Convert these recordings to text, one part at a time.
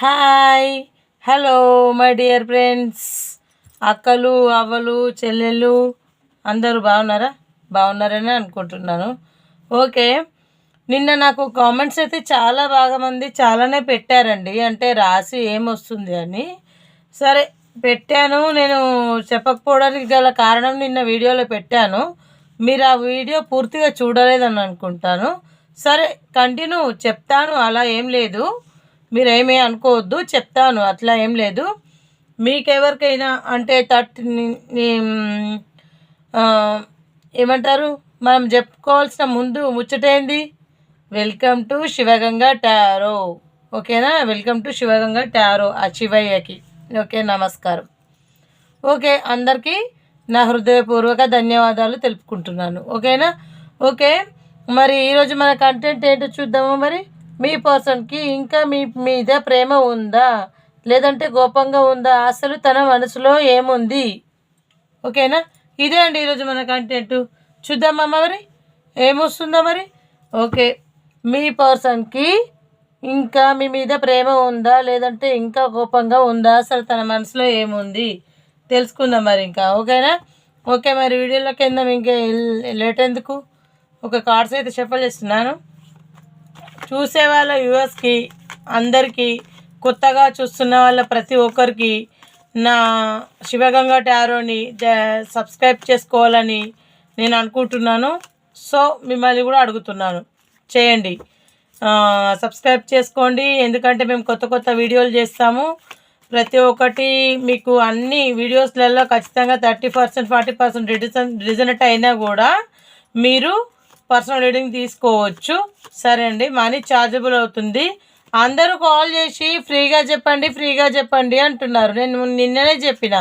Hi. Hello my dear friends. అక్కలు అవ్వలు చెల్లెళ్ళు అందరూ బాగున్నారా? బాగున్నారని అనుకుంటున్నాను. ఓకే. నిన్న నాకు కామెంట్స్ అయితే చాలా బాగా మంది చాలానే పెట్టారండి. అంటే రాసి ఏమొస్తుంది అని. సరే పెట్టాను. నేను చెప్పకపోవడానికి గల కారణం నిన్న వీడియోలో పెట్టాను. మీరు ఆ వీడియో పూర్తిగా చూడలేదని అనుకుంటాను. సరే కంటిన్యూ చెప్తాను. అలా ఏం లేదు. మీరేమీ అనుకోవద్దు చెప్తాను. అట్లా ఏం లేదు. మీకెవరికైనా అంటే థర్టీ ఏమంటారు? మనం చెప్పుకోవాల్సిన ముందు ముచ్చటేంది? Welcome to Shivaganga tarot. ఓకేనా? వెల్కమ్ టు శివగంగా టారో ఆ శివయ్యకి. ఓకే నమస్కారం. ఓకే అందరికీ నా హృదయపూర్వక ధన్యవాదాలు తెలుపుకుంటున్నాను. ఓకేనా? ఓకే మరి ఈరోజు మన కంటెంట్ ఏంటో చూద్దాము మరి? మీ పర్సన్కి ఇంకా మీ మీద ప్రేమ ఉందా? లేదంటే గోపంగా ఉందా? అసలు తన మనసులో ఏముంది? ఓకేనా? ఇదే అండి ఈరోజు మన కంటెంట్. చూద్దామా మరి? ఏమొస్తుందా మరి? ఓకే. మీ పర్సన్కి ఇంకా మీ మీద ప్రేమ ఉందా? లేదంటే ఇంకా కోపంగా ఉందా? అసలు తన మనసులో ఏముంది? తెలుసుకుందాం మరి ఇంకా. ఓకేనా? ఓకే మరి వీడియోలోకి వెళ్దాం. ఇంకా లేట్ ఎందుకు? ఒక కార్డ్స్ అయితే చెప్పలేస్తున్నాను చూసే వాళ్ళ వ్యూవర్స్కి అందరికీ కొత్తగా చూస్తున్న వాళ్ళ ప్రతి ఒక్కరికి నా శివగంగా టారోని సబ్స్క్రైబ్ చేసుకోవాలని నేను అనుకుంటున్నాను. సో మిమ్మల్ని కూడా అడుగుతున్నాను. చేయండి. సబ్స్క్రైబ్ చేసుకోండి. ఎందుకంటే మేము కొత్త కొత్త వీడియోలు చేస్తాము. ప్రతి ఒక్కటి మీకు అన్ని వీడియోస్లలో ఖచ్చితంగా థర్టీ పర్సెంట్ ఫార్టీ పర్సెంట్ రిజన్ రిజనెట్ అయినా కూడా మీరు పర్సనల్ రీడింగ్ తీసుకోవచ్చు. సరే అండి మనీ ఛార్జబుల్ అవుతుంది. అందరూ కాల్ చేసి ఫ్రీగా చెప్పండి ఫ్రీగా చెప్పండి అంటున్నారు. నేను నిన్ననే చెప్పిన.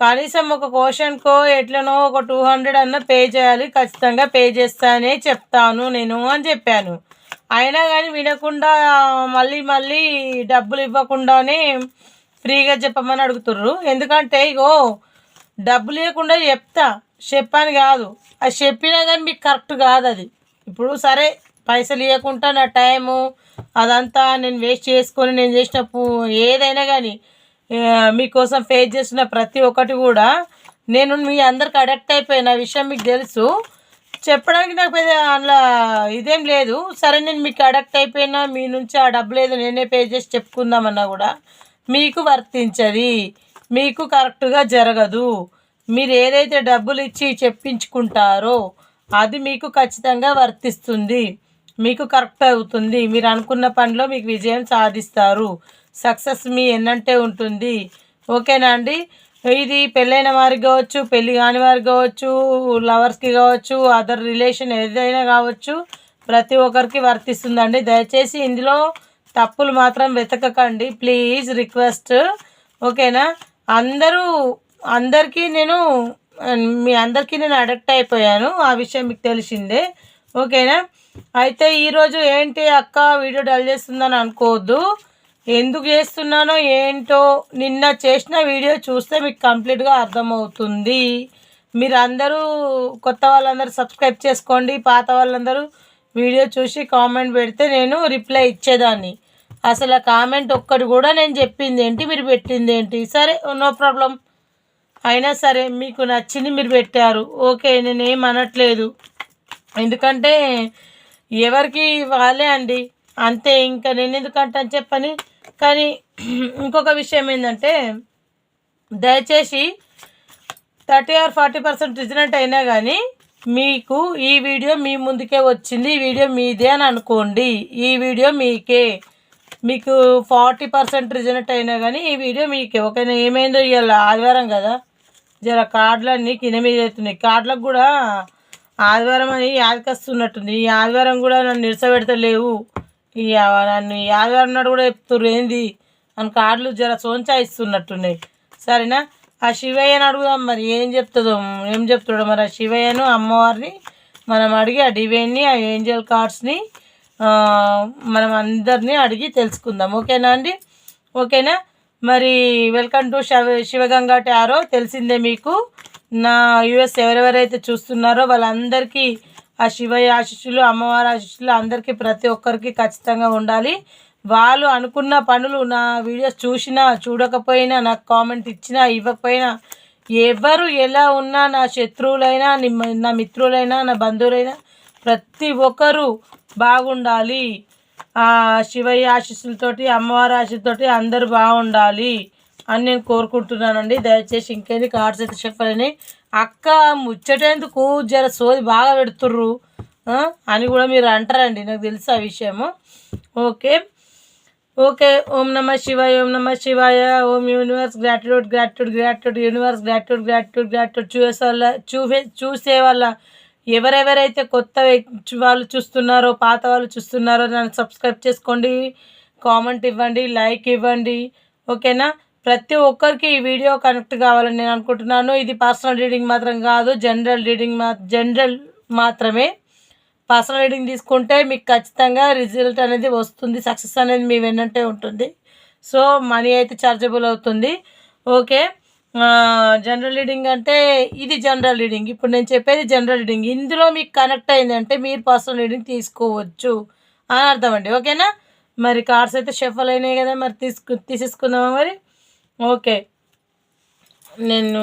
కనీసం ఒక క్వశ్చన్కో ఎట్లనో ఒక టూ హండ్రెడ్ అన్న పే చేయాలి ఖచ్చితంగా పే చేస్తానే చెప్తాను నేను అని చెప్పాను. అయినా కానీ వినకుండా మళ్ళీ మళ్ళీ డబ్బులు ఇవ్వకుండానే ఫ్రీగా చెప్పమని అడుగుతుర్రు. ఎందుకంటే ఇగో డబ్బు లేకుండా చెప్తా. చెప్పాను కాదు. అది చెప్పినా కానీ మీకు కరెక్ట్ కాదు అది. ఇప్పుడు సరే పైసలు ఇవ్వకుండా నా టైము అదంతా నేను వేస్ట్ చేసుకొని నేను చేసిన ఏదైనా కానీ మీకోసం ఫేస్ చేసిన ప్రతి ఒక్కటి కూడా నేను మీ అందరికి అడక్ట్ అయిపోయిన. విషయం మీకు తెలుసు. చెప్పడానికి నాకు పెద్ద అందులో ఇదేం లేదు. సరే నేను మీకు అడక్ట్ అయిపోయినా మీ నుంచి ఆ డబ్బు లేదు నేనే పే చేసి చెప్పుకుందామన్నా కూడా మీకు వర్తించది. మీకు కరెక్ట్గా జరగదు. మీరు ఏదైతే డబ్బులు ఇచ్చి చెప్పించుకుంటారో అది మీకు ఖచ్చితంగా వర్తిస్తుంది. మీకు కరెక్ట్ అవుతుంది. మీరు అనుకున్న పనిలో మీకు విజయం సాధిస్తారు. సక్సెస్ మీ ఎన్నంటే ఉంటుంది. ఓకేనా అండి? ఇది పెళ్ళైన వారికి కావచ్చు పెళ్ళి కాని వారికి కావచ్చు లవర్స్కి కావచ్చు అదర్ రిలేషన్ ఏదైనా కావచ్చు ప్రతి ఒక్కరికి వర్తిస్తుందండి. దయచేసి ఇందులో తప్పులు మాత్రం వెతకకండి. Please request. ఓకేనా? అందరూ అందరికీ నేను మీ అందరికీ నేను అడక్ట్ అయిపోయాను. ఆ విషయం మీకు తెలిసిందే. ఓకేనా? అయితే ఈరోజు ఏంటి అక్క వీడియో డల్ చేస్తుందని అనుకోవద్దు. ఎందుకు చేస్తున్నానో ఏంటో నిన్న చేసిన వీడియో చూస్తే మీకు కంప్లీట్గా అర్థమవుతుంది. మీరు అందరూ కొత్త వాళ్ళందరూ సబ్స్క్రైబ్ చేసుకోండి. పాత వాళ్ళందరూ వీడియో చూసి కామెంట్ పెడితే నేను రిప్లై ఇచ్చేదాన్ని. అసలు ఆ కామెంట్ ఒక్కటి కూడా నేను చెప్పింది ఏంటి? మీరు పెట్టింది ఏంటి? సరే నో ప్రాబ్లం. అయినా సరే మీకు నచ్చింది మీరు పెట్టారు. ఓకే నేనేం అనట్లేదు. ఎందుకంటే ఎవరికి వాళ్ళే అండి. అంతే ఇంకా నేను ఎందుకంటే అని చెప్పని. కానీ ఇంకొక విషయం ఏంటంటే దయచేసి thirty or forty percent resonant అయినా కానీ మీకు ఈ వీడియో మీ ముందుకే వచ్చింది. ఈ వీడియో మీదే అని అనుకోండి. ఈ వీడియో మీకే. మీకు ఫార్టీ పర్సెంట్ రిజనెంట్ అయినా కానీ ఈ వీడియో మీకే. ఓకేనా? ఏమైందో ఇవాళ ఆదివారం కదా? జర కార్డులన్నీ కింద మీద అవుతున్నాయి కార్డులకు కూడా ఆదివారం అని యాదకొస్తున్నట్టుంది. ఈ ఆదివారం కూడా నన్ను నిరసపెడతలేవు. ఈ నన్ను ఈ ఆదివారం నాడు కూడా చెప్తున్నారు ఏంది? అని కార్డులు జర సోంచాయిస్తున్నట్టున్నాయి. సరేనా? ఆ శివయ్యను అడుగుదాం మరి. ఏం చెప్తుందో ఏం చెప్తాడో మరి. ఆ శివయ్యను అమ్మవారిని మనం అడిగి ఆ డివైన్ని ఆ ఏంజల్ కార్డ్స్ని మనం అందరినీ అడిగి తెలుసుకుందాం. ఓకేనా అండి? ఓకేనా? మరి welcome to Shiva Shivaganga tarot. తెలిసిందే మీకు నా యూఎస్ ఎవరెవరైతే చూస్తున్నారో వాళ్ళందరికీ ఆ శివయ్య ఆశిష్యులు అమ్మవారి ఆశిష్యులు అందరికీ ప్రతి ఒక్కరికి ఖచ్చితంగా ఉండాలి. వాళ్ళు అనుకున్న పనులు నా వీడియోస్ చూసినా చూడకపోయినా నాకు కామెంట్ ఇచ్చినా ఇవ్వకపోయినా ఎవరు ఎలా ఉన్నా నా శత్రువులైనా నా మిత్రులైనా నా బంధువులైనా ప్రతి ఒక్కరూ బాగుండాలి. శివయ్య ఆశీస్సులతోటి అమ్మవారి ఆశీస్సులతోటి అందరూ బాగుండాలి అని నేను కోరుకుంటున్నానండి. దయచేసి ఇంకేంది కార్డ్స్ అయితే చెప్పాలని. అక్క ముచ్చటేందుకు జర సోది బాగా పెడుతుర్రు అని కూడా మీరు అంటారండి. నాకు తెలుసు ఆ విషయము. ఓకే. ఓకే. ఓం నమ శివాయ ఓం నమ శివాయ. ఓం universe gratitude gratitude gratitude universe gratitude gratitude gratitude. చూసే వాళ్ళ చూసే చూసే వాళ్ళ ఎవరెవరైతే కొత్త వాళ్ళు చూస్తున్నారో పాత వాళ్ళు చూస్తున్నారో నన్ను సబ్స్క్రైబ్ చేసుకోండి కామెంట్ ఇవ్వండి లైక్ ఇవ్వండి. ఓకేనా? ప్రతి ఒక్కరికి ఈ వీడియో కనెక్ట్ కావాలని నేను అనుకుంటున్నాను. ఇది పర్సనల్ రీడింగ్ మాత్రం కాదు జనరల్ రీడింగ్ మా జనరల్ మాత్రమే. పర్సనల్ రీడింగ్ తీసుకుంటే మీకు ఖచ్చితంగా రిజల్ట్ అనేది వస్తుంది సక్సెస్ అనేది మీ వెన్నంటే ఉంటుంది. సో మనీ అయితే చార్జబుల్ అవుతుంది. ఓకే జనరల్ రీడింగ్ అంటే ఇది జనరల్ రీడింగ్ ఇప్పుడు నేను చెప్పేది జనరల్ రీడింగ్ ఇందులో మీకు కనెక్ట్ అయిందంటే మీరు పర్సనల్ రీడింగ్ తీసుకోవచ్చు అని అర్థం అండి. ఓకేనా? మరి కార్డ్స్ అయితే షఫల్ అయినాయి కదా మరి తీసుకు తీసేసుకుందామా మరి? ఓకే. నేను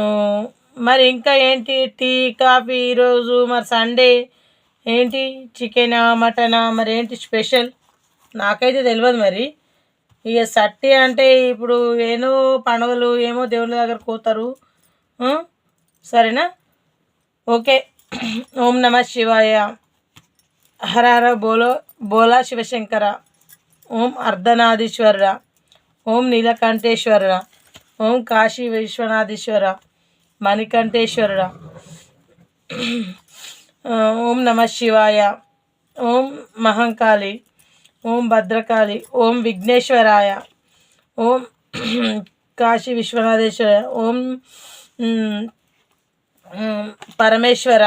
మరి ఇంకా ఏంటి? టీ కాఫీ ఈరోజు మరి సండే ఏంటి? చికెనా మటనా మరి ఏంటి స్పెషల్ నాకైతే తెలియదు మరి. ఇక సట్టి అంటే ఇప్పుడు ఏమో పండుగలు ఏమో దేవుళ్ళ దగ్గర పోతారు. సరేనా? ఓకే. ఓం నమ శివాయ. హర హర బోలో బోలా శివశంకర. ఓం అర్ధనాదీశ్వర. ఓం నీలకంఠేశ్వర. ఓం కాశీ విశ్వనాథేశ్వర. మణికంఠేశ్వర. ఓం నమ శివాయ. ఓం మహంకాళి. ఓం భద్రకాళి ఓం విఘ్నేశ్వరాయ ఓం కాశీ విశ్వనాథేశ్వర ఓం పరమేశ్వర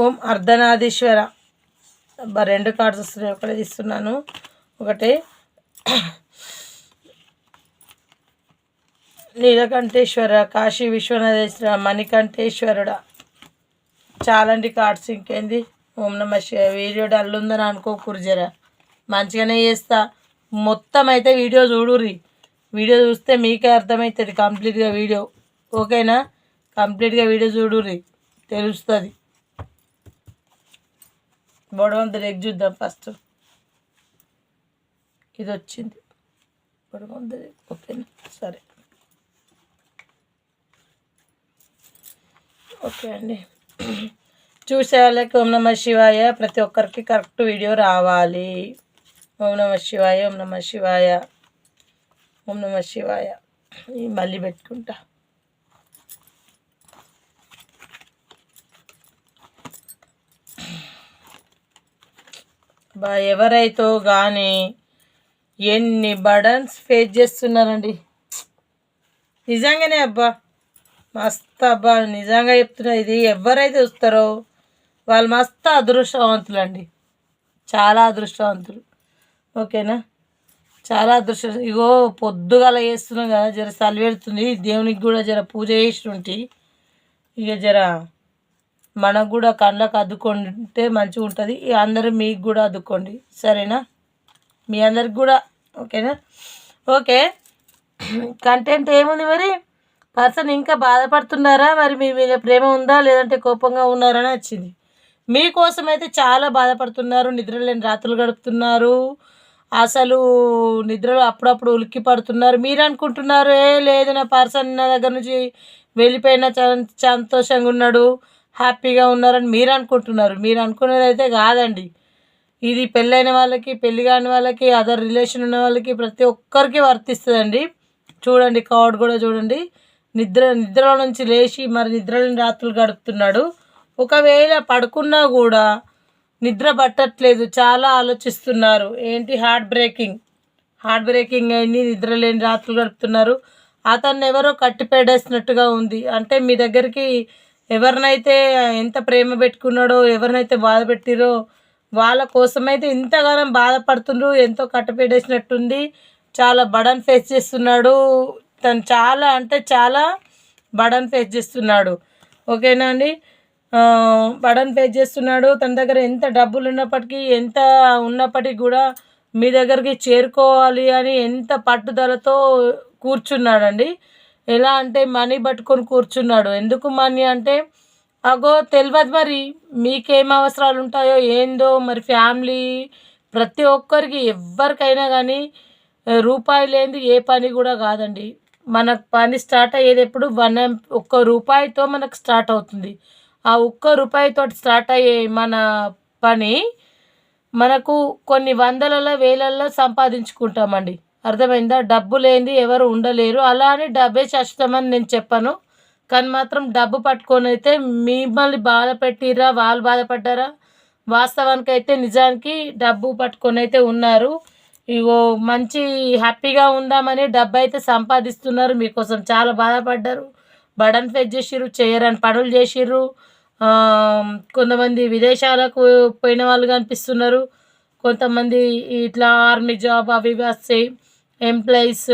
ఓం అర్ధనాదీశ్వర. రెండు కార్డ్స్ వస్తున్నాయి ఒకటే తీస్తున్నాను. ఒకటి. నీలకంఠేశ్వర కాశీ విశ్వనాథేశ్వర మణికంఠేశ్వరుడ. చాలండి కార్డ్స్ ఇంకేంది? ఓం నమ వీడియో డల్ ఉందని అనుకోకూరు జర. మంచిగానే చేస్తా. మొత్తం అయితే వీడియో చూడుర్రి. వీడియో చూస్తే మీకే అర్థమవుతుంది కంప్లీట్గా వీడియో. ఓకేనా? కంప్లీట్గా వీడియో చూడుర్రి. తెలుస్తుంది. బొడవంత ఎగ్ చూద్దాం ఫస్ట్. ఇది వచ్చింది బొడవంత ఓకేనా? సరే. ఓకే అండి. చూసే వాళ్ళకి ఓం నమ శివాయ. ప్రతి ఒక్కరికి కరెక్ట్ వీడియో రావాలి. ఓం నమ శివాయ ఓం నమ శివాయ ఓం నమ శివాయ. మళ్ళీ పెట్టుకుంటా. బా ఎవరైతో కానీ ఎన్ని బడన్స్ ఫేస్ చేస్తున్నారండి. నిజంగానే అబ్బా మస్తు అబ్బా నిజంగా చెప్తున్నా ఇది ఎవరైతే వస్తారో వాళ్ళు మస్తు అదృష్టవంతులు అండి చాలా అదృష్టవంతులు. ఓకేనా? చాలా అదృష్టం ఇగో పొద్దుగల చేస్తున్నాం కదా జర సలివెడుతుంది దేవునికి కూడా జర పూజ చేసి ఇక జర మనకు కూడా కళ్ళకు అద్దుకుంటే మంచిగా ఉంటుంది. అందరూ మీకు కూడా అద్దుకోండి. సరేనా? మీ అందరికి కూడా ఓకేనా? ఓకే. కంటెంట్ ఏముంది మరి? పర్సన్ ఇంకా బాధపడుతున్నారా? మరి మీ మీద ప్రేమ ఉందా? లేదంటే కోపంగా ఉన్నారని వచ్చింది. మీకోసం అయితే చాలా బాధపడుతున్నారు. నిద్రలేని రాత్రులు గడుపుతున్నారు. అసలు నిద్రలో అప్పుడప్పుడు ఉలిక్కి పడుతున్నారు. మీరు అనుకుంటున్నారు ఏ లేదు నా పర్సన్ నా దగ్గర నుంచి వెళ్ళిపోయిన సంతోషంగా ఉన్నాడు హ్యాపీగా ఉన్నారని మీరు అనుకుంటున్నారు మీరు అనుకునేది అయితే కాదండి. ఇది పెళ్ళైన వాళ్ళకి పెళ్ళి కాని వాళ్ళకి అదర్ రిలేషన్ ఉన్న వాళ్ళకి ప్రతి ఒక్కరికి వర్తిస్తుందండి. చూడండి కార్డ్ కూడా చూడండి. నిద్ర నిద్రలో నుంచి లేచి మరి నిద్రలేని రాత్రులు గడుపుతున్నాడు. ఒకవేళ పడుకున్నా కూడా నిద్ర పట్టట్లేదు. చాలా ఆలోచిస్తున్నారు. ఏంటి హార్ట్ బ్రేకింగ్? హార్ట్ బ్రేకింగ్ అయింది నిద్ర లేని రాత్రులు గడుపుతున్నారు. అతన్ని ఎవరో కట్టిపెడేసినట్టుగా ఉంది. అంటే మీ దగ్గరికి ఎవరినైతే ఎంత ప్రేమ పెట్టుకున్నాడో ఎవరినైతే బాధ పెట్టిరో వాళ్ళ కోసమైతే ఇంతగానం బాధపడుతుండ్రు ఎంతో కట్టపెట్టేసినట్టుంది చాలా బడన్ ఫేస్ చేస్తున్నాడు. తను చాలా అంటే చాలా బడన్ ఫేస్ చేస్తున్నాడు. ఓకేనా అండి? పడని పే చేస్తున్నాడు. తన దగ్గర ఎంత డబ్బులు ఉన్నప్పటికీ ఎంత ఉన్నప్పటికీ కూడా మీ దగ్గరికి చేరుకోవాలి అని ఎంత పట్టుదలతో కూర్చున్నాడండి. ఎలా అంటే మనీ పట్టుకొని కూర్చున్నాడు. ఎందుకు మనీ అంటే అగో తెలియదు మరి మీకేం అవసరాలు ఉంటాయో ఏందో మరి ఫ్యామిలీ ప్రతి ఒక్కరికి ఎవరికైనా కానీ రూపాయి లేనిది ఏ పని కూడా కాదండి. మన పని స్టార్ట్ అయ్యేది ఎప్పుడు వన్ ఒక్క రూపాయితో మనకు స్టార్ట్ అవుతుంది. ఆ ఒక్క రూపాయితో స్టార్ట్ అయ్యే మన పని మనకు కొన్ని వందలలో వేలల్లో సంపాదించుకుంటామండి. అర్థమైందా? డబ్బు లేనిది ఎవరు ఉండలేరు. అలా అని డబ్బే శాశ్వతమని నేను చెప్పాను. కానీ మాత్రం డబ్బు పట్టుకొని అయితే మిమ్మల్ని బాధ పెట్టిరా? వాళ్ళు బాధపడ్డారా? వాస్తవానికి అయితే నిజానికి డబ్బు పట్టుకొని అయితే ఉన్నారు. ఇగో మంచి హ్యాపీగా ఉందామని డబ్బు అయితే సంపాదిస్తున్నారు. మీకోసం చాలా బాధపడ్డారు. బడన్ ఫేస్ చేసిర్రు చేయరని పనులు చేసిర్రు. కొంతమంది విదేశాలకు పోయిన వాళ్ళు కనిపిస్తున్నారు. కొంతమంది ఇట్లా ఆర్మీ జాబ్ అవి వస్తాయి. ఎంప్లాయీస్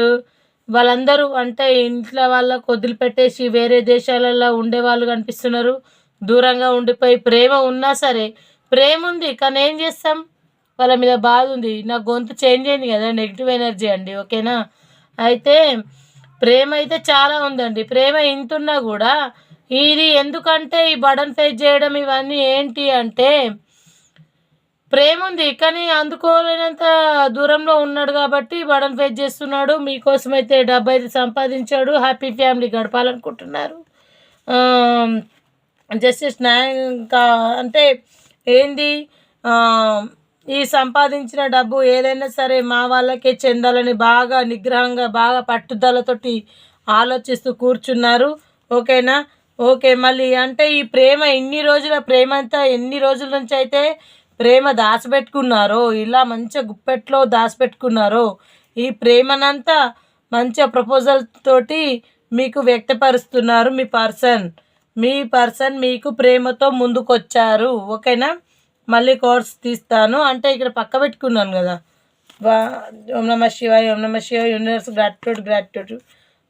వాళ్ళందరూ అంటే ఇంట్లో వాళ్ళకు వదిలిపెట్టేసి వేరే దేశాలలో ఉండే వాళ్ళు కనిపిస్తున్నారు. దూరంగా ఉండిపోయి ప్రేమ ఉన్నా సరే ప్రేమ ఉంది కానీ ఏం చేస్తాం? వాళ్ళ మీద బాధ ఉంది. నా గొంతు చేంజ్ అయింది కదా నెగిటివ్ ఎనర్జీ అండి ఓకేనా? అయితే ప్రేమ అయితే చాలా ఉందండి. ప్రేమ ఇంతున్నా కూడా ఇది ఎందుకంటే ఈ బడన్ ఫేస్ చేయడం ఇవన్నీ ఏంటి అంటే ప్రేమ ఉంది కానీ అందుకోలేనంత దూరంలో ఉన్నాడు కాబట్టి బడన్ ఫేస్ చేస్తున్నాడు. మీకోసం అయితే డబ్బు అయితే సంపాదించాడు. Happy family గడపాలనుకుంటున్నారు. జస్ట్ కా అంటే ఏంది? ఈ సంపాదించిన డబ్బు ఏదైనా సరే మా వాళ్ళకే చెందాలని బాగా నిగ్రహంగా బాగా పట్టుదలతోటి ఆలోచిస్తూ కూర్చున్నారు. ఓకేనా? ఓకే మళ్ళీ అంటే ఈ ప్రేమ ఎన్ని రోజుల ప్రేమ అంతా ఎన్ని రోజుల నుంచి అయితే ప్రేమ దాచిపెట్టుకున్నారో ఇలా మంచిగా గుప్పెట్లో దాచిపెట్టుకున్నారో ఈ ప్రేమనంతా మంచిగా ప్రపోజల్ తోటి మీకు వ్యక్తపరుస్తున్నారు మీ పర్సన్ మీ పర్సన్ మీకు ప్రేమతో ముందుకొచ్చారు. ఓకేనా? మళ్ళీ కోర్స్ తీస్తాను. అంటే ఇక్కడ పక్క పెట్టుకున్నాను కదా. ఓం నమ శివాయ ఓం నమ శివాయ universe gratitude gratitude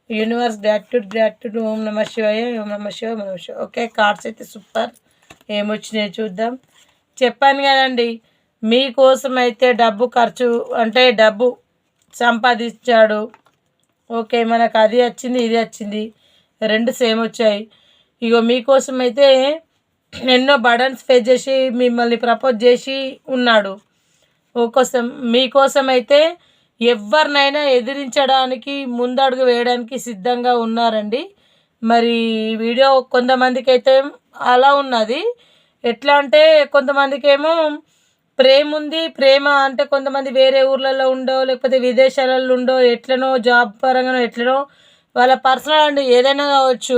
universe gratitude gratitude ఓం నమ శివాయ ఓం నమ శివాయ నమ శివ. ఓకే కార్డ్స్ అయితే సూపర్. ఏమొచ్చినాయి చూద్దాం. చెప్పాను కదండి మీకోసం అయితే డబ్బు ఖర్చు అంటే డబ్బు సంపాదించాడు. ఓకే మనకు అది వచ్చింది ఇది వచ్చింది. రెండు సేమ్ వచ్చాయి. ఇగో మీకోసం అయితే ఎన్నో బటన్స్ ఫేస్ చేసి మిమ్మల్ని ప్రపోజ్ చేసి ఉన్నాడు. కోసం మీకోసం అయితే ఎవరినైనా ఎదిరించడానికి ముందడుగు వేయడానికి సిద్ధంగా ఉన్నారండి. మరి వీడియో కొంతమందికి అయితే అలా ఉన్నది. ఎట్లా అంటే కొంతమందికి ఏమో ప్రేమ ఉంది. ప్రేమ అంటే కొంతమంది వేరే ఊర్లలో ఉండో లేకపోతే విదేశాలలో ఉండో ఎట్లనో జాబ్ పరంగానో ఎట్లనో వాళ్ళ పర్సనల్ అండి ఏదైనా కావచ్చు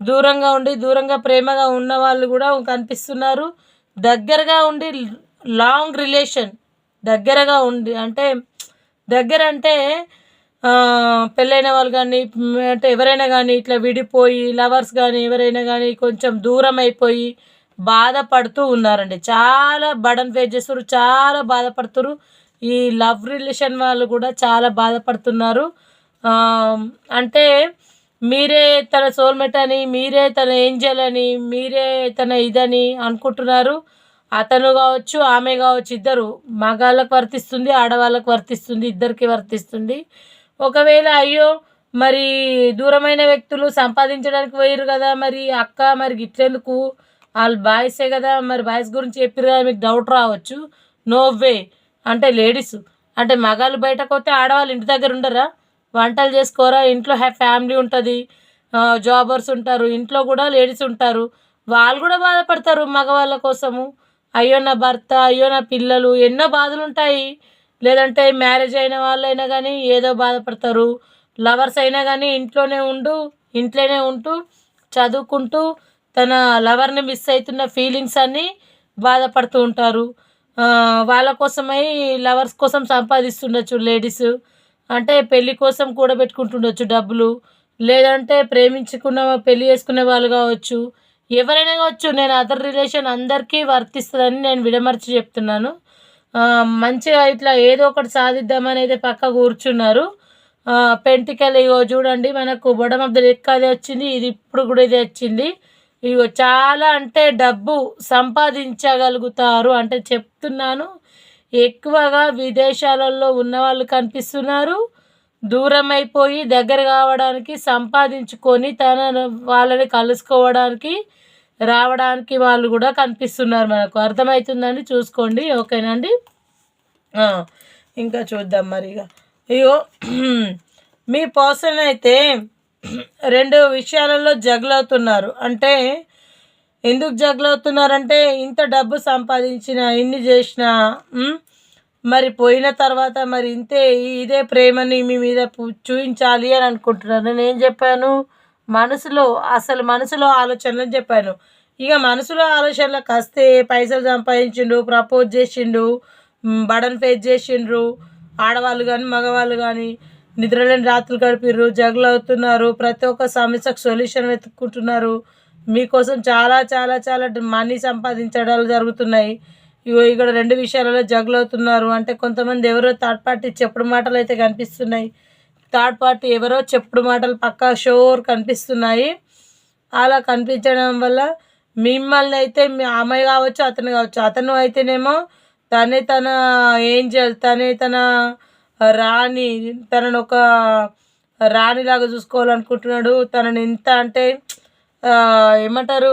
దూరంగా ఉండి దూరంగా ప్రేమగా ఉన్న వాళ్ళు కూడా కనిపిస్తున్నారు. దగ్గరగా ఉండి లాంగ్ రిలేషన్ దగ్గరగా ఉండి అంటే దగ్గర అంటే పెళ్ళైన వాళ్ళు కానీ అంటే ఎవరైనా కానీ ఇట్లా విడిపోయి లవర్స్ కానీ ఎవరైనా కానీ కొంచెం దూరం అయిపోయి బాధపడుతూ ఉన్నారండి. చాలా బడన్ ఫేస్ చేస్తారు చాలా బాధపడుతున్నారు ఈ లవ్ రిలేషన్ వాళ్ళు కూడా చాలా బాధపడుతున్నారు. అంటే మీరే తన సోల్మేట్ అని మీరే తన ఏంజల్ అని మీరే తన ఇదని అనుకుంటున్నారు. అతను కావచ్చు ఆమె కావచ్చు ఇద్దరు మగాళ్ళకు వర్తిస్తుంది ఆడవాళ్ళకు వర్తిస్తుంది ఇద్దరికి వర్తిస్తుంది. ఒకవేళ అయ్యో మరి దూరమైన వ్యక్తులు సంపాదించడానికి పోయారు కదా మరి అక్క మరి గిట్లెందుకు? వాళ్ళు బాయ్సే కదా మరి బాయ్స్ గురించి చెప్పారు కదా మీకు డౌట్ రావచ్చు. నో వే అంటే లేడీస్ అంటే మగాళ్ళు బయటకు వస్తే ఆడవాళ్ళు ఇంటి దగ్గర ఉండరా? వంటలు చేసుకోరా? ఇంట్లో హ్యా ఫ్యామిలీ ఉంటుంది జాబర్స్ ఉంటారు ఇంట్లో కూడా లేడీస్ ఉంటారు. వాళ్ళు కూడా బాధపడతారు మగవాళ్ళ కోసము. అయ్యో నా భర్త అయ్యో నా పిల్లలు ఎన్నో బాధలు ఉంటాయి లేదంటే మ్యారేజ్ అయిన వాళ్ళైనా కానీ ఏదో బాధపడతారు. లవర్స్ అయినా కానీ ఇంట్లోనే ఉండు ఇంట్లోనే ఉంటూ చదువుకుంటూ తన లవర్ని మిస్ అవుతున్న ఫీలింగ్స్ అన్నీ బాధపడుతూ ఉంటారు. వాళ్ళ కోసమై లవర్స్ కోసం సంపాదిస్తుండొచ్చు లేడీస్. అంటే పెళ్ళి కోసం కూడా పెట్టుకుంటుండొచ్చు డబ్బులు. లేదంటే ప్రేమించుకున్న పెళ్ళి చేసుకునే వాళ్ళు కావచ్చు. ఎవరైనా కావచ్చు నేను అదర్ రిలేషన్ అందరికీ వర్తిస్తుందని నేను విడమర్చి చెప్తున్నాను. మంచిగా ఇట్లా ఏదో ఒకటి సాధిద్దామని అయితే పక్క కూర్చున్నారు. పెంటికల్ ఇగో చూడండి మనకు బొడమ ఆఫ్ వచ్చింది ఇది ఇప్పుడు కూడా ఇది వచ్చింది. ఇగో చాలా అంటే డబ్బు సంపాదించగలుగుతారు అంటే చెప్తున్నాను. ఎక్కువగా విదేశాలలో ఉన్న వాళ్ళు కనిపిస్తున్నారు. దూరం అయిపోయి దగ్గర కావడానికి సంపాదించుకొని తన వాళ్ళని కలుసుకోవడానికి రావడానికి వాళ్ళు కూడా కనిపిస్తున్నారు మనకు. అర్థమవుతుందండి చూసుకోండి. ఓకేనండి? ఇంకా చూద్దాం మరి ఇక. అయ్యో మీ పర్సన్ అయితే రెండు విషయాలలో జగలవుతున్నారు అంటే ఎందుకు జగలవుతున్నారంటే ఇంత డబ్బు సంపాదించిన ఇన్ని చేసిన మరి పోయిన తర్వాత మరి ఇంతే ఇదే ప్రేమని మీ మీద చూపించాలి అని అనుకుంటున్నాను. నేను ఏం చెప్పాను? మనసులో అసలు మనసులో ఆలోచనలు చెప్పాను. ఇక మనసులో ఆలోచనలకు వస్తే పైసలు సంపాదించిండు ప్రపోజ్ చేసిండు బడన్ ఫేస్ చేసిండ్రు ఆడవాళ్ళు కానీ మగవాళ్ళు కానీ నిద్రలేని రాత్రులు గడిపిర్రు జగలు అవుతున్నారు ప్రతి ఒక్క సమస్యకు సొల్యూషన్ వెతుక్కుంటున్నారు. మీకోసం చాలా చాలా చాలా మనీ సంపాదించడాలు జరుగుతున్నాయి. ఇగో ఇక్కడ రెండు విషయాలలో జగులవుతున్నారు. అంటే కొంతమంది ఎవరో థర్డ్ పార్టీ చెప్పుడు మాటలు అయితే కనిపిస్తున్నాయి. థర్డ్ పార్టీ ఎవరో చెప్పుడు మాటలు పక్కా షోర్ కనిపిస్తున్నాయి. అలా కనిపించడం వల్ల మిమ్మల్ని అయితే మీ అమ్మాయి కావచ్చు అతను కావచ్చు అతను అయితేనేమో తనే తన ఏంజల్ తనే తన రాణి తనను ఒక రాణిలాగా చూసుకోవాలనుకుంటున్నాడు. తనని ఎంత అంటే ఏమంటారు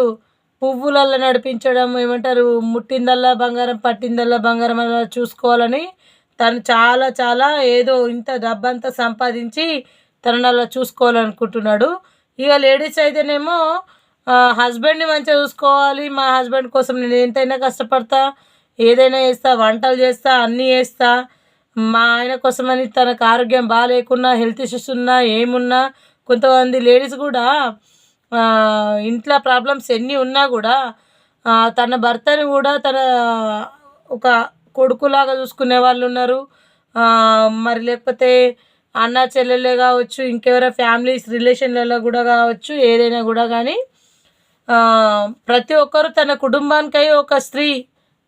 పువ్వులల్లో నడిపించడం ఏమంటారు ముట్టిందల్లా బంగారం పట్టిందల్లా బంగారం అలా చూసుకోవాలని తను చాలా చాలా ఏదో ఇంత డబ్బంతా సంపాదించి తనను అలా చూసుకోవాలనుకుంటున్నాడు. ఇక లేడీస్ అయితేనేమో హస్బెండ్ని మంచిగా చూసుకోవాలి మా హస్బెండ్ కోసం నేను ఎంతైనా కష్టపడతా ఏదైనా చేస్తా వంటలు చేస్తా అన్నీ చేస్తా. మా ఆయన కోసమని తనకు ఆరోగ్యం బాగాలేకున్నా హెల్త్ ఇష్యూస్ ఉన్నా ఏమున్నా కొంతమంది లేడీస్ కూడా ఇంట్లో ప్రాబ్లమ్స్ ఎన్ని ఉన్నా కూడా తన భర్తని కూడా తన ఒక కొడుకులాగా చూసుకునే వాళ్ళు ఉన్నారు. మరి లేకపోతే అన్న చెల్లెలే కావచ్చు ఇంకెవరో ఫ్యామిలీస్ రిలేషన్లలో కూడా కావచ్చు ఏదైనా కూడా కానీ ప్రతి ఒక్కరు తన కుటుంబానికై ఒక స్త్రీ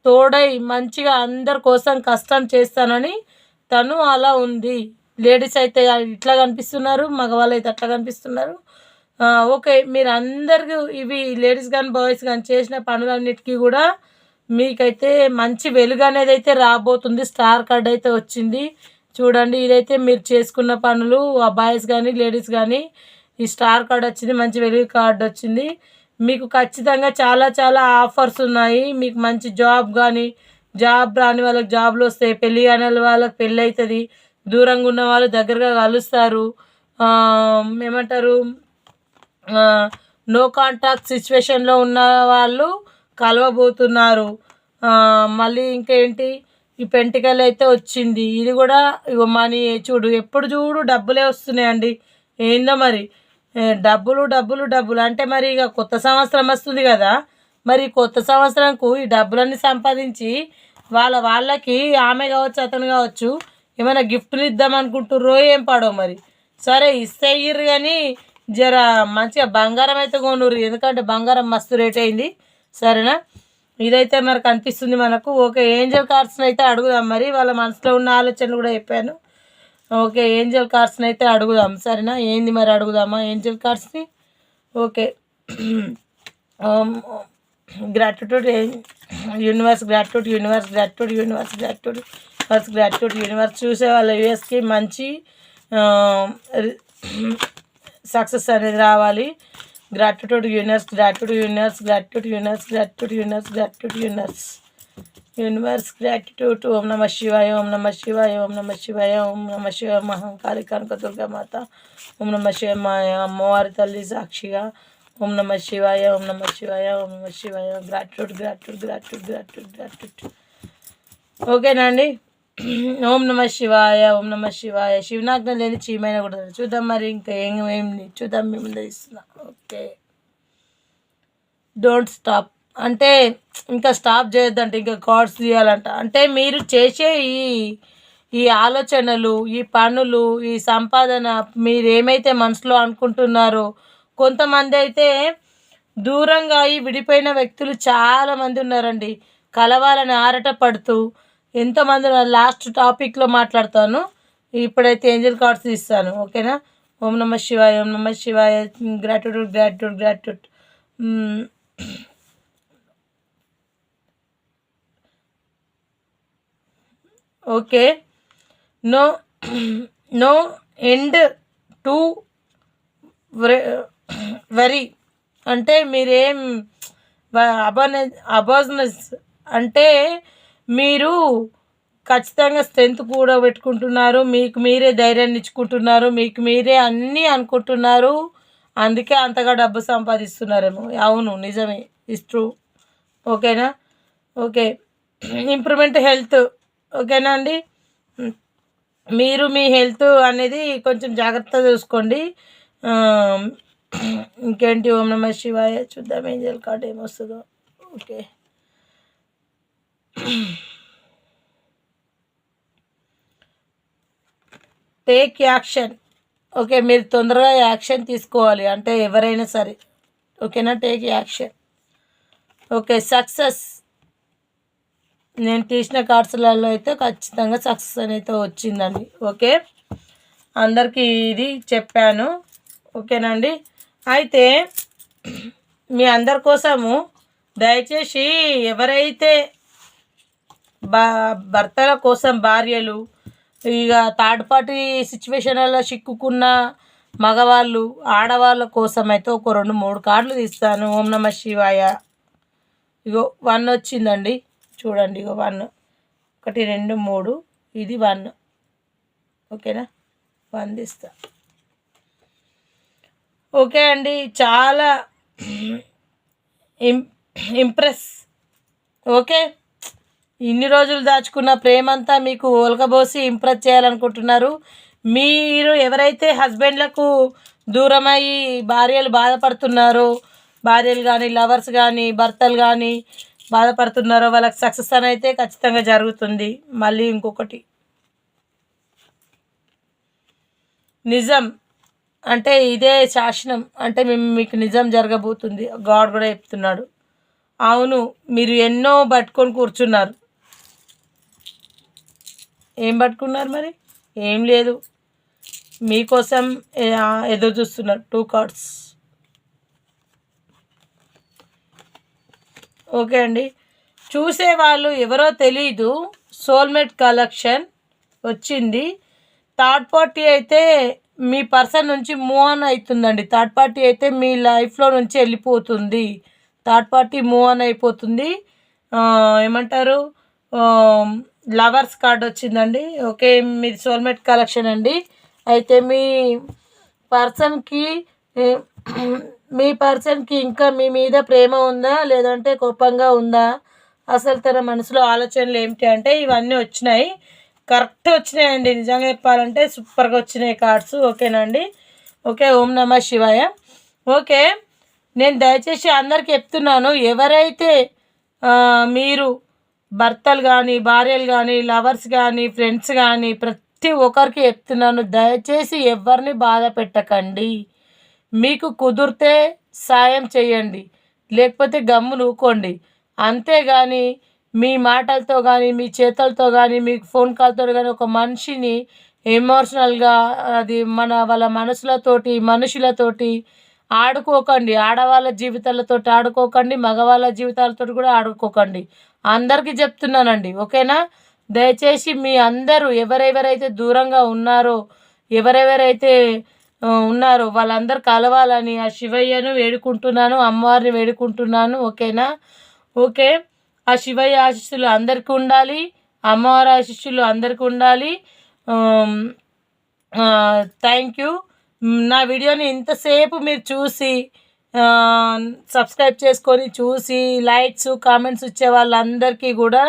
తోడై మంచిగా అందరి కోసం కష్టం చేస్తానని తను అలా ఉంది. లేడీస్ అయితే ఇట్లా కనిపిస్తున్నారు మగవాళ్ళు అయితే అట్లా కనిపిస్తున్నారు. ఓకే మీరు అందరికీ ఇవి లేడీస్ కానీ బాయ్స్ కానీ చేసిన పనులన్నిటికీ కూడా మీకైతే మంచి వెలుగు అనేది అయితే రాబోతుంది. స్టార్ కార్డ్ అయితే వచ్చింది. చూడండి ఇదైతే మీరు చేసుకున్న పనులు ఆ బాయ్స్ కానీ లేడీస్ కానీ ఈ స్టార్ కార్డ్ వచ్చింది మంచి వెలుగు కార్డ్ వచ్చింది. మీకు ఖచ్చితంగా చాలా చాలా ఆఫర్స్ ఉన్నాయి. మీకు మంచి జాబ్ కానీ జాబ్ రాని వాళ్ళకి జాబ్లు వస్తాయి. పెళ్ళి కాని వాళ్ళకి పెళ్ళి అవుతుంది. దూరంగా ఉన్న వాళ్ళు దగ్గరగా కలుస్తారు. ఏమంటారు? నో కాంటాక్ట్ సిచ్యువేషన్లో ఉన్న వాళ్ళు కలవబోతున్నారు. మళ్ళీ ఇంకేంటి? ఈ పెంటికల్ అయితే వచ్చింది. ఇది కూడా మనీ చూడు ఎప్పుడు చూడు డబ్బులే వస్తున్నాయండి. ఏందో మరి? డబ్బులు డబ్బులు డబ్బులు. అంటే మరి ఇక కొత్త సంవత్సరం వస్తుంది కదా. మరి కొత్త సంవత్సరంకు ఈ డబ్బులన్నీ సంపాదించి వాళ్ళ వాళ్ళకి ఆమె కావచ్చు అతను కావచ్చు ఏమైనా గిఫ్ట్లు ఇద్దాం అనుకుంటుర్రో ఏం పాడో మరి? సరే ఇస్తే ఇయ్యరు కానీ జర మంచిగా బంగారం అయితే కొనుర్రు. ఎందుకంటే బంగారం మస్తు రేట్ అయింది. సరేనా? ఇదైతే మరి కనిపిస్తుంది మనకు. ఓకే ఏంజల్ కార్డ్స్ని అయితే అడుగుదాం మరి. వాళ్ళ మనసులో ఉన్న ఆలోచనలు కూడా చెప్పాను. ఓకే ఏంజల్ కార్డ్స్ని అయితే అడుగుదాం. సరేనా? ఏంది మరి అడుగుదామా angel కార్డ్స్ని okay. Gratitude universe gratitude universe gratitude universe gratitude universe gratitude universe చూసే వాళ్ళ యూఎస్కి మంచి సక్సెస్ అనేది రావాలి. Gratitude universe gratitude universe gratitude universe gratitude universe gratitude universe universe gratitude ఓం నమ శివాయ ఓం నమ శివాయ ఓం నమ శివాయ ఓం నమ శివాయ మహంకాళి కనక దుర్గామాత ఓం నమ శివాయ అమ్మవారి తల్లి సాక్షిగా ఓం నమ శివాయ ఓం నమ శివాయ ఓం నమ శివాయ gratitude gratitude gratitude gratitude gratitude ఓకేనండి ఓం నమ శివాయ ఓం నమ శివాయ. శివనాగ్నం లేని చీమైన కూడా చూద్దాం మరి ఇంకా ఏం ఏం చూద్దాం మేము ఇస్తున్నా. ఓకే. డోంట్ స్టాప్ అంటే ఇంకా స్టాప్ చేయొద్దంట ఇంకా కార్డ్స్ తీయాలంట. అంటే మీరు చేసే ఈ ఈ ఆలోచనలు ఈ పనులు ఈ సంపాదన మీరు ఏమైతే మనసులో అనుకుంటున్నారో కొంతమంది అయితే దూరంగా ఈ విడిపోయిన వ్యక్తులు చాలామంది ఉన్నారండి. కలవాలని ఆరట పడుతూ ఎంతోమంది లాస్ట్ టాపిక్లో మాట్లాడతాను? ఇప్పుడైతే ఏంజల్ కార్డ్స్ ఇస్తాను ఓకేనా? ఓం నమ శివాయ ఓం నమ శివాయ. Gratitude gratitude gratitude okay. No no and to worry అంటే మీరేం అబర్నెస్ అబోజ్నెస్ అంటే మీరు ఖచ్చితంగా స్ట్రెంత్ కూడా పెట్టుకుంటున్నారు మీకు మీరే ధైర్యాన్ని ఇచ్చుకుంటున్నారు మీకు మీరే అన్నీ అనుకుంటున్నారు. అందుకే అంతగా డబ్బు సంపాదిస్తున్నారేమో. అవును నిజమే. ఇస్ ట్రూ ఓకేనా? ఓకే. Improvement health. ఓకేనా అండి? మీరు మీ హెల్త్ అనేది కొంచెం జాగ్రత్త చూసుకోండి. ఇంకేంటి? ఓం నమ శివాయ. చూద్దాం. ఏంజల్ కార్డ్ ఏమొస్తుందో. ఓకే. టేక్ యాక్షన్ ఓకే మీరు తొందరగా యాక్షన్ తీసుకోవాలి. అంటే ఎవరైనా సరే. ఓకేనా టేక్ యాక్షన్ ఓకే సక్సెస్ నేను తీసిన కార్డ్స్లలో అయితే ఖచ్చితంగా సక్సెస్ అనేది వచ్చిందండి. ఓకే అందరికీ ఇది చెప్పాను. ఓకేనండి అయితే మీ అందరి కోసము దయచేసి ఎవరైతే భర్తల కోసం భార్యలు ఇక థర్డ్ పార్టీ సిచ్యువేషన్లలో చిక్కుకున్న మగవాళ్ళు ఆడవాళ్ళ కోసం అయితే ఒక రెండు మూడు కార్డులు తీస్తాను. ఓం నమ శివాయ. ఇగో వన్ వచ్చిందండి. చూడండి ఇగో వన్. ఒకటి రెండు మూడు. ఇది వన్. ఓకేనా? వన్ తీస్తా. ఓకే అండి. చాలా ఇం ఇంప్రెస్. ఓకే? ఇన్ని రోజులు దాచుకున్న ప్రేమంతా మీకు ఒలకబోసి ఇంప్రెస్ చేయాలనుకుంటున్నారు. మీరు ఎవరైతే హస్బెండ్లకు దూరమై భార్యలు బాధపడుతున్నారో భార్యలు కానీ లవర్స్ కానీ భర్తలు కానీ బాధపడుతున్నారో వాళ్ళకి సక్సెస్ అని అయితే ఖచ్చితంగా జరుగుతుంది. మళ్ళీ ఇంకొకటి. నిజం అంటే ఇదే శాసనం. అంటే మేము మీకు నిజం జరగబోతుంది. గాడ్ కూడా చెప్తున్నాడు. అవును మీరు ఎన్నో పట్టుకొని కూర్చున్నారు. ఏం పట్టుకున్నారు మరి? ఏం లేదు. మీకోసం ఎదురు చూస్తున్నారు. టూ కార్డ్స్ ఓకే అండి. చూసేవాళ్ళు ఎవరో తెలీదు. సోల్మేట్ కలెక్షన్ వచ్చింది. థర్డ్ పార్టీ అయితే మీ పర్సన్ నుంచి మూవ్ ఆన్ అవుతుందండి. థర్డ్ పార్టీ అయితే మీ లైఫ్లో నుంచి వెళ్ళిపోతుంది. థర్డ్ పార్టీ మూవ్ ఆన్ అయిపోతుంది. ఏమంటారు? లవర్స్ కార్డ్ వచ్చిందండి. ఓకే మీది సోల్మేట్ కలెక్షన్ అండి. అయితే మీ పర్సన్కి మీ పర్సన్కి ఇంకా మీ మీద ప్రేమ ఉందా? లేదంటే కోపంగా ఉందా? అసలు తన మనసులో ఆలోచనలు ఏమిటి అంటే ఇవన్నీ వచ్చినాయి. కరెక్ట్ వచ్చినాయండి. నిజంగా చెప్పాలంటే సూపర్గా వచ్చినాయి కార్డ్స్. ఓకేనండి ఓకే ఓం నమ శివాయ. ఓకే నేను దయచేసి అందరికి చెప్తున్నాను. ఎవరైతే మీరు భర్తలు కానీ భార్యలు కానీ లవర్స్ కానీ ఫ్రెండ్స్ కానీ ప్రతి ఒక్కరికి చెప్తున్నాను దయచేసి ఎవరిని బాధ పెట్టకండి. మీకు కుదిరితే సాయం చేయండి. లేకపోతే గమ్ము నూకోండి. అంతేగాని మీ మాటలతో కానీ మీ చేతులతో కానీ మీ ఫోన్ కాల్తో కానీ ఒక మనిషిని ఎమోషనల్గా అది మన వాళ్ళ మనసులతోటి మనుషులతోటి ఆడుకోకండి. ఆడవాళ్ళ జీవితాలతోటి ఆడుకోకండి మగవాళ్ళ జీవితాలతో కూడా ఆడుకోకండి. అందరికీ చెప్తున్నానండి ఓకేనా? దయచేసి మీ అందరూ ఎవరెవరైతే దూరంగా ఉన్నారో ఎవరెవరైతే ఉన్నారో వాళ్ళందరూ కలవాలని ఆ శివయ్యను వేడుకుంటున్నాను అమ్మవారిని వేడుకుంటున్నాను ఓకేనా? ఓకే ఆ శివయ్య ఆశిస్సులు అందరికీ ఉండాలి అమ్మవారి ఆశిస్సులు అందరికీ ఉండాలి. Thank you. నా వీడియోని ఇంతసేపు మీరు చూసి సబ్స్క్రైబ్ చేసుకొని చూసి లైక్స్ కామెంట్స్ ఇచ్చే వాళ్ళందరికీ కూడా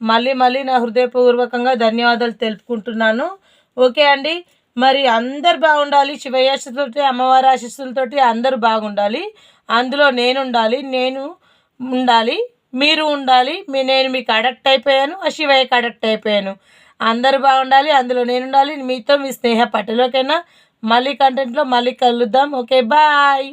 మళ్ళీ మళ్ళీ నా హృదయపూర్వకంగా ధన్యవాదాలు తెలుపుకుంటున్నాను. ఓకే అండి. మరి అందరు బాగుండాలి. శివయ్య అమ్మవారి ఆశిస్తులతోటి అందరూ బాగుండాలి. అందులో నేను ఉండాలి నేను ఉండాలి మీరు ఉండాలి మీ నేను మీకు అడక్ట్ అయిపోయాను ఆ శివయ్యకి అడక్ట్ అయిపోయాను. అందరూ బాగుండాలి అందులో నేను ఉండాలి మీతో మీ స్నేహ పట్టలోకైనా మళ్ళీ కంటెంట్లో మళ్ళీ కలుద్దాం. Okay bye.